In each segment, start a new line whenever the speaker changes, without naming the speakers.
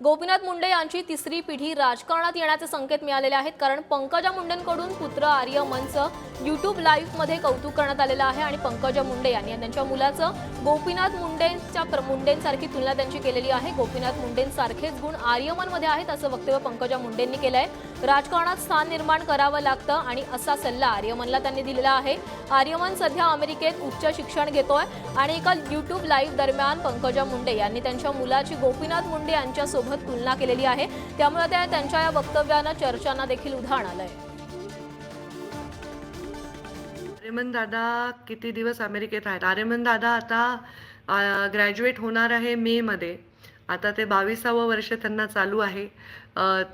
गोपीनाथ मुंडे यांची तिसरी पिढी राजकारणात येण्याचे संकेत मिळालेले आहेत कारण पंकजा मुंडेंकडून पुत्र आर्यमनचं युट्यूब लाईव्हमध्ये कौतुक करण्यात आलेलं आहे आणि पंकजा मुंडे यांनी त्यांच्या मुलाचं गोपीनाथ मुंडेंच्या मुंडेंसारखी तुलना त्यांची केलेली आहे. गोपीनाथ मुंडेंसारखेच गुण आर्यमनमध्ये आहेत असं वक्तव्य पंकजा मुंडेंनी केलं आहे राजकारणात स्थान निर्माण करावं लागतं आणि असा सल्ला आर्यमनला त्यांनी दिलेला आहे. आर्यमन सध्या अमेरिकेत उच्च शिक्षण घेतोय आणि एका युट्यूब लाईव्ह दरम्यान पंकजा मुंडे यांनी त्यांच्या मुलाची गोपीनाथ मुंडे यांच्यासोबत तुलना केलेली आहे. त्यामुळे त्या त्यांच्या या वक्तव्यानं चर्चांना देखील उधाण आलंय.
आर्यमन दादा किती दिवस अमेरिकेत आहेत? आर्यमन दादा आता ग्रॅज्युएट होणार आहे मे मध्ये. आता ते बावीसावं वर्ष त्यांना चालू आहे.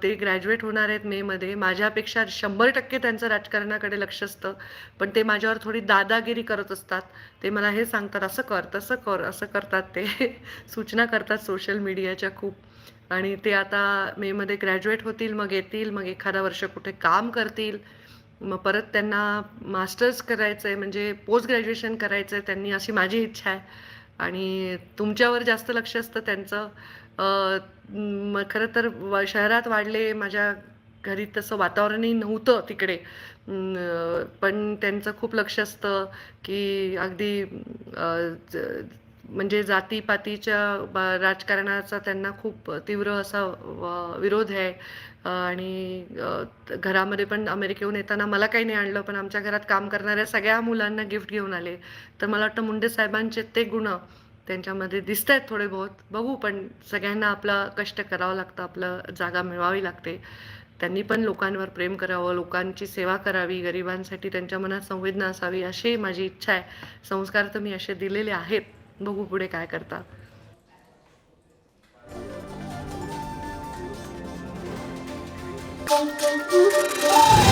ते ग्रॅज्युएट होणार आहेत मेमध्ये माझ्यापेक्षा शंभर टक्के त्यांचं राजकारणाकडे लक्ष असतं. पण ते माझ्यावर थोडी दादागिरी करत असतात. ते मला हे सांगतात असं कर तसं कर असं करतात ते. सूचना करतात सोशल मीडियाच्या खूप. आणि ते आता मेमध्ये ग्रॅज्युएट होतील मग येतील मग एखादा वर्ष कुठे काम करतील. मग परत त्यांना मास्टर्स करायचं आहे म्हणजे पोस्ट ग्रॅज्युएशन करायचं आहे त्यांनी अशी माझी इच्छा आहे. आणि तुमच्यावर जास्त लक्ष असतं त्यांचं. खरं तर व- शहरात वाढले माझ्या घरी तसं वातावरणही नव्हतं तिकडे. पण त्यांचं खूप लक्ष असतं की अगदी म्हणजे जातीपातीच्या राजकारणाचा त्यांना खूप तीव्र असा व- विरोध आहे. आणि घरामध्ये पण अमेरिकेहून येताना मला काही नाही आणलं पण आमच्या घरात काम करणाऱ्या सगळ्या मुलांना गिफ्ट घेऊन आले. तर मला वाटतं मुंडे साहेबांचे ते गुण त्यांच्यामध्ये दिसत आहेत थोडे बहुत. बघू पण सगळ्यांना आपला कष्ट करावं लागतं आपलं जागा मिळवावी लागते. त्यांनी पण लोकांवर प्रेम करावं लोकांची सेवा करावी गरिबांसाठी त्यांच्या मनात संवेदना असावी अशी माझी इच्छा आहे. संस्कार तर मी असे दिलेले आहेत. बघू पुढे काय करता
Thank you.